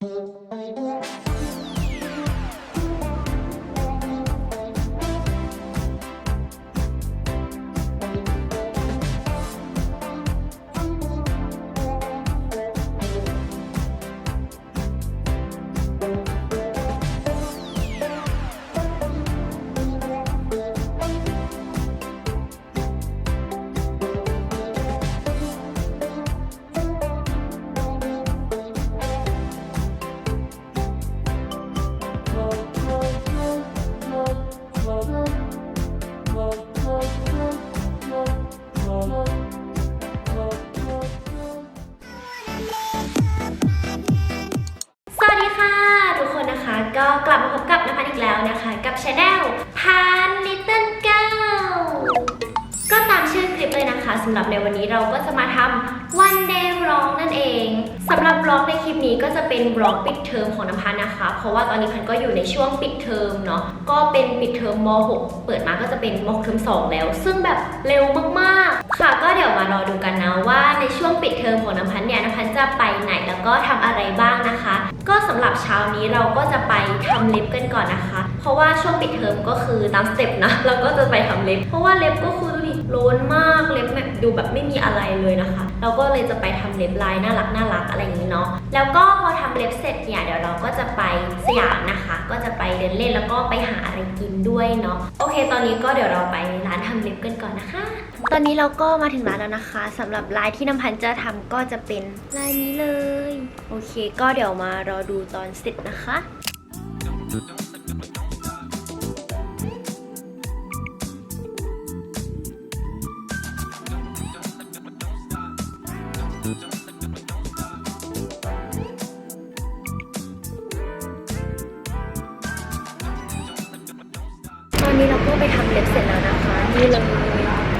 ส ก็กลับมาพบกับนภัสอีกแล้วนะคะ กับช anel พัน Little Girl ก็ตามชื่อคลิปเลยนะคะสำหรับในวันนี้เราก็จะมาทำ one day vlog นั่นเองสำหรับ vlog ในคลิปนี้ก็จะเป็น vlog ปิดเทอมของน้ำพันนะคะ เพราะว่าตอนนี้พันก็อยู่ในช่วงปิดเทอมเนาะก็เป็นปิดเทอมม .6 เปิดมาก็จะเป็นม .6 เทอม2 แล้ว ซึ่งแบบเร็วมาก ค่ะก็เดี๋ยวมารอดูกันนะว่าในช่วงปิดเทอมของน้ำพันเนี่ยน้ำพันจะไปไหนแล้วก็ทำอะไรบ้างนะคะ ก็สำหรับเช้านี้เราก็จะไปทำเล็บกันก่อนนะคะ เพราะว่าช่วงปิดเทอมก็คือตามสเต็ปนะเราก็จะไปทำเล็บ เพราะว่าเล็บก็คือ โลนมากเล็บแบบดูแบบไม่มีอะไรเลยนะคะ เราก็เลยจะไปทำเล็บลายน่ารักน่ารักอะไรอย่างนี้เนาะแล้วก็พอทำเล็บเสร็จเนี่ยเดี๋ยวเราก็จะไปสยามนะคะ ก็จะไปเดินเล่นแล้วก็ไปหาอะไรกินด้วยเนาะโอเค ตอนนี้ก็เดี๋ยวเราไปร้านทำเล็บกันก่อนนะคะตอนนี้เราก็มาถึงร้านแล้วนะคะสำหรับลายที่น้ำพันจะทำก็จะเป็นลายนี้เลย โอเค ก็เดี๋ยวมารอดูตอนเสร็จนะคะ ตอนนี้เราก็ไปทำเล็บเสร็จแล้วนะคะนี่เลย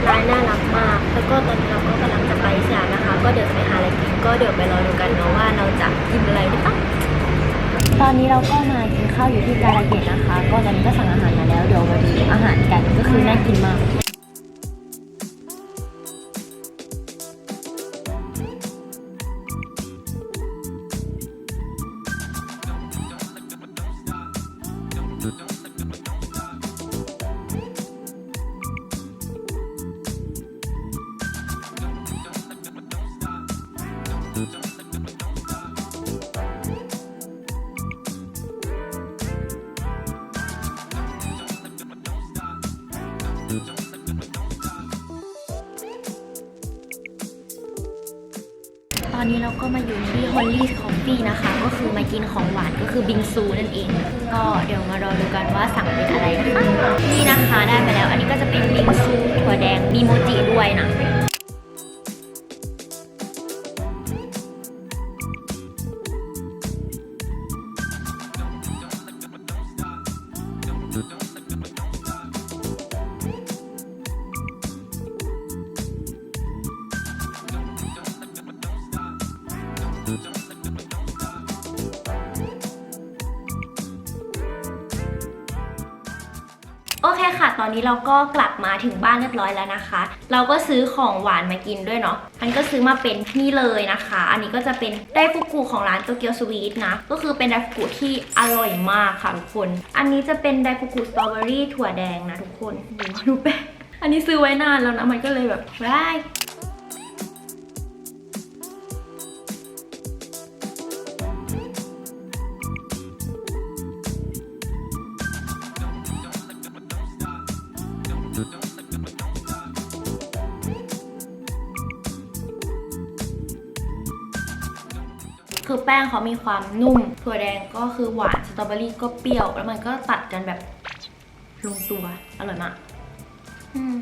ร้านน่ารักมาก แล้วก็ตอนนี้เราก็กำลังจะไปสยามนะคะ ก็เดี๋ยวจะไปหาอะไรกินก็เดี๋ยวไปรอดูกันเนาะว่าเราจะกินอะไรได้ปะตอนนี้เราก็มากินข้าวอยู่ที่การาเกตนะคะ ก็ตอนนี้ก็สั่งอาหารมาแล้วเดี๋ยวมาดูอาหารกันก็คือน่ากินมาก ตอนนี้เราก็มาอยู่ที่ Holly Coffee นะคะ ก็คือมากินของหวานก็คือบิงซูนั่นเอง ก็เดี๋ยวมารอดูกันว่าสั่งเป็นอะไรนะคะนี่นะคะได้ไปแล้ว อันนี้ก็จะเป็นบิงซูถั่วแดงมีโมจิด้วยนะ โอเคค่ะ ตอนนี้เราก็กลับมาถึงบ้านเรียบร้อยแล้วนะคะ เราก็ซื้อของหวานมากินด้วยเนาะอันก็ซื้อมาเป็นนี่เลยนะคะ อันนี้ก็จะเป็นไดฟุกุของร้านโตเกียวสวีทนะ ก็คือเป็นไดฟุกุที่อร่อยมากค่ะทุกคน อันนี้จะเป็นไดฟุกุสตรอเบอรี่ถั่วแดงนะทุกคนดูดูแป้งอันนี้ซื้อไว้นานแล้วนะ มันก็เลยแบบว้าย คือแป้งเขามีความนุ่ม ถั่วแดงก็คือหวาน สตรอเบอรี่ก็เปรี้ยว แล้วมันก็ตัดกันแบบลงตัว อร่อยมากอืม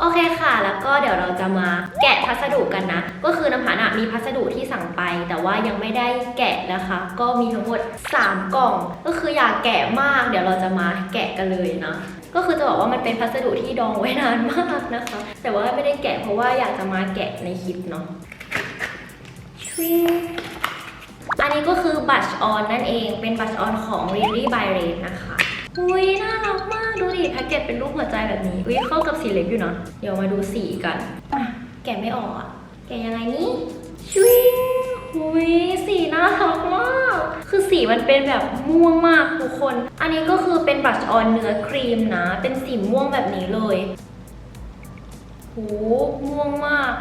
โอเคค่ะ แล้วก็เดี๋ยวเราจะมาแกะพัสดุกันนะ ก็คือน้ำผานะมีพัสดุที่สั่งไป แต่ว่ายังไม่ได้แกะนะคะ ก็มีทั้งหมด 3 กล่อง ก็คืออยากแกะมาก เดี๋ยวเราจะมาแกะกันเลยนะ ก็คือจะบอกว่ามันเป็นพัสดุที่ดองไว้นานมากนะคะ แต่ว่าไม่ได้แกะเพราะว่าอยากจะมาแกะในคลิปเนาะิงอันนี้ก็คือบัชออนนั่นเอง เป็นบัชออนของ r e a l l y by Red นะคะ อุ้ยน่ารักมาก ดูดิแพ็กเกจเป็นรูปหัวใจแบบนี้ อุ้ยเข้ากับสีเล็บอยู่เนาะ เดี๋ยวมาดูสีกัน อะ แกะไม่ออกอะ แกะยังไงนี่ชิงหุยสีน่ารักมาก คือสีมันเป็นแบบม่วงมากทุกคน อันนี้ก็คือเป็นบลัชออนเนื้อครีมนะ เป็นสีม่วงแบบนี้เลยโหม่วงมาก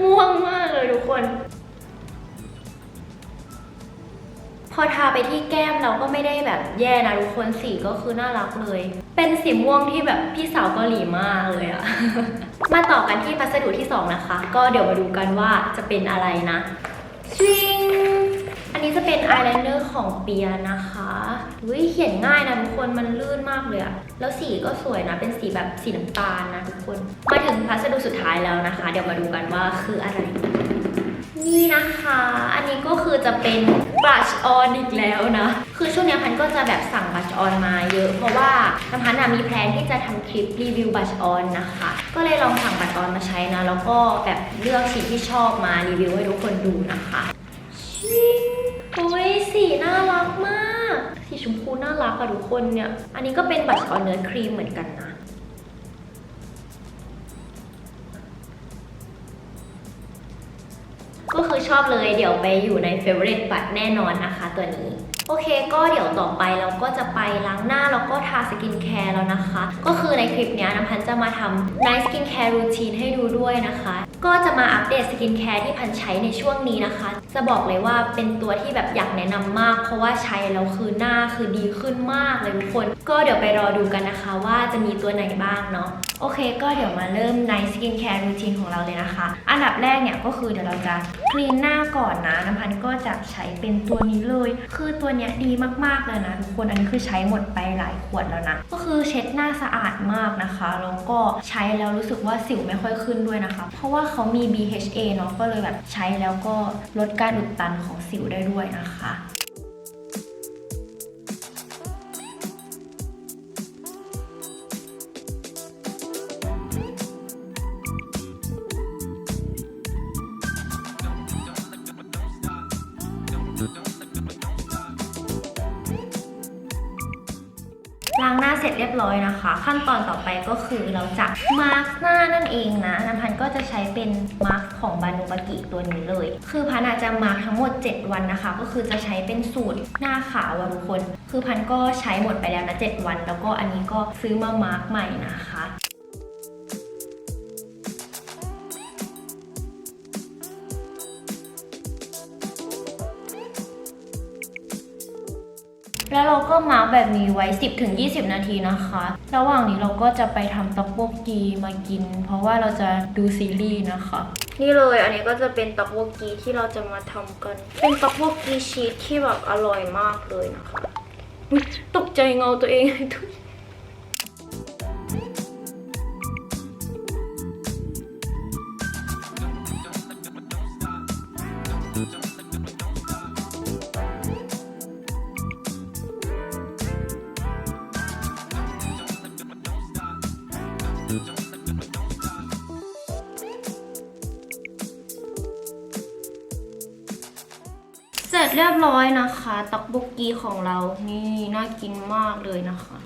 ม่วงมากเลยทุกคน พอทาไปที่แก้มเราก็ไม่ได้แบบแย่นะทุกคนสีก็คือน่ารักเลย เป็นสีม่วงที่แบบพี่สาวเกาหลีมากเลยอะ มาต่อกันที่พัสดุที่ 2 นะคะ ก็เดี๋ยวมาดูกันว่าจะเป็นอะไรนะชิง อันนี้จะเป็นอายไลเนอร์ของเปียนะคะวิเขียนง่ายนะทุกคนมันลื่นมากเลยอะแล้วสีก็สวยนะ เป็นสีแบบสีน้ำตาลนะทุกคน มาถึงพัสดุสุดท้ายแล้วนะคะ เดี๋ยวมาดูกันว่าคืออะไร นี่นะคะ อันนี้ก็คือจะเป็นบลัชออนอีกแล้วนะ คือช่วงนี้พันก็จะแบบสั่งบลัชออนมาเยอะ เพราะว่าน้ำพันมีแพลนที่จะทำคลิปรีวิวบลัชออนนะคะ ก็เลยลองสั่งบลัชออนมาใช้นะ แล้วก็แบบเลือกสีที่ชอบมารีวิวให้ทุกคนดูนะคะชิง โอ้ยสีน่ารักมาก สีชมพูน่ารักอะทุกคนเนี่ย อันนี้ก็เป็นบลัชออนเนื้อครีมเหมือนกันนะก็คือชอบเลยเดี๋ยวไปอยู่ใน favorite บัตแน่นอนนะคะตัวนี้ โอเคก็เดี๋ยวต่อไปเราก็จะไปล้างหน้าแล้วก็ทาสกินแคร์แล้วนะคะ ก็คือในคลิปเนี้ยน้ำพันจะมาทำ night skin care routine ให้ดูด้วยนะคะ ก็จะมาอัปเดตสกินแคร์ที่พันใช้ในช่วงนี้นะคะ จะบอกเลยว่าเป็นตัวที่แบบอยากแนะนำมาก เพราะว่าใช้แล้วคือหน้าคือดีขึ้นมากเลยทุกคน ก็เดี๋ยวไปรอดูกันนะคะ ว่าจะมีตัวไหนบ้างเนาะ โอเคก็เดี๋ยวมาเริ่มใน Skin Care Routine ของเราเลยนะคะ อันดับแรกเนี่ยก็คือเดี๋ยวเราจะคลีนหน้าก่อนนะน้ำพันก็จะใช้เป็นตัวนี้เลย คือตัวเนี้ยดีมากๆเลยนะทุกคนอันนี้คือใช้หมดไปหลายขวดแล้วนะก็คือเช็ดหน้าสะอาดมากนะคะแล้วก็ใช้แล้วรู้สึกว่าสิวไม่ค่อยขึ้นด้วยนะคะ เพราะว่าเขามี BHA เนาะก็เลยแบบใช้แล้วก็ลดการอุดตันของสิวได้ด้วยนะคะ สร็จเรียบร้อยนะคะ ขั้นตอนต่อไปก็คือเราจะมาร์กหน้านั่นเองนะน้ำพันก็จะใช้เป็นมาร์กของบานูบากิตัวนี้เลย คือพันอาจจะมาร์กทั้งหมด 7 วันนะคะ ก็คือจะใช้เป็นสูตรหน้าขาวทุกคน คือพันก็ใช้หมดไปแล้วนะ 7 วัน แล้วก็อันนี้ก็ซื้อมามาร์กใหม่นะคะ แล้วเราก็มาร์กแบบนี้ไว้ 10-20 นาทีนะคะ ระหว่างนี้เราก็จะไปทำต็อกโบกีมากิน เพราะว่าเราจะดูซีรีส์นะคะ นี่เลยอันนี้ก็จะเป็นต็อกโบกีที่เราจะมาทำกัน เป็นต็อกโบกีชีสที่แบบอร่อยมากเลยนะคะอุ๊ยตกใจเงาตัวเองทุก เสร็จเรียบร้อยนะคะต็อกโบกีของเรา นี่น่ากินมากเลยนะคะ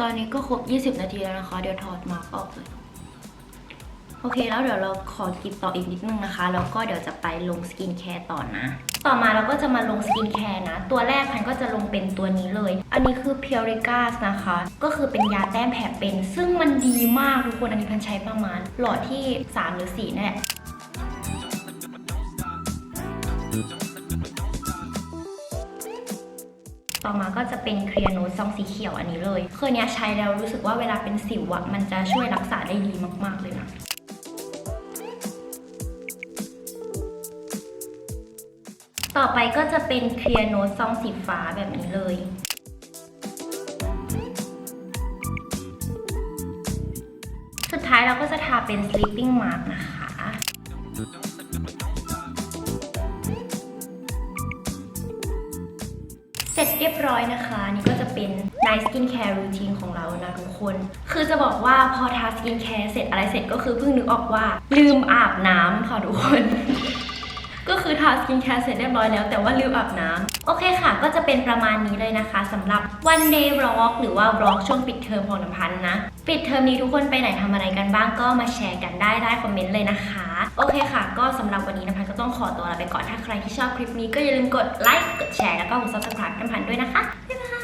ตอนนี้ก็ครบ 20 นาทีแล้วนะคะ เดี๋ยวถอดมาร์กออกเลย อเคแล้วเดี๋ยวเราขอกินต่ออีกนิดนึงนะคะ แล้วก็เดี๋ยวจะไปลงสกินแคร์ต่อนะ ต่อมาเราก็จะมาลงสกินแคร์นะ ตัวแรกพันก็จะลงเป็นตัวนี้เลย อันนี้คือ p u r i c a s นะคะ ก็คือเป็นยาแต้มแผลเป็น ซึ่งมันดีมากทุกคน อันนี้พันใช้ประมาณ หลอดที่ 3 หรือ4นี่นแหละต่อมาก็จะเป็นเคลียร์โนตซองสีเขียวอันนี้เลย คือเนี้ยใช้แล้วรู้สึกว่าเวลาเป็นสิวอะมันจะช่วยรักษาได้ดีมาก ๆ เลยนะ ต่อไปก็จะเป็นเคลียร์โนตซองสีฟ้าแบบนี้เลย สุดท้ายเราก็จะทาเป็น sleeping mask นะคะเสร็จเรียบร้อยนะคะ นี่ก็จะเป็น night skin care routine ของเรานะทุกคน คือจะบอกว่าพอทา skin care เสร็จอะไรเสร็จก็คือเพิ่งนึกออกว่า ลืมอาบน้ำค่ะทุกคน คือทาสกินแคร์เสร็จเรียบร้อยแล้วแต่ว่าลืมอาบน้ำโอเคค่ะ ก็จะเป็นประมาณนี้เลยนะคะสำหรับ one day vlog หรือว่า vlog ช่วงปิดเทอมของน้ำพันนะ ปิดเทอมนี้ทุกคนไปไหนทำอะไรกันบ้างก็มาแชร์กันได้ได้คอมเมนต์เลยนะคะ โอเคค่ะ ก็สำหรับวันนี้น้ำพันก็ต้องขอตัวลาไปก่อนถ้าใครที่ชอบคลิปนี้ก็อย่าลืมกดไลค์กดแชร์แล้วก็กด subscribe น้ำพันด้วยนะคะบ๊ายบาย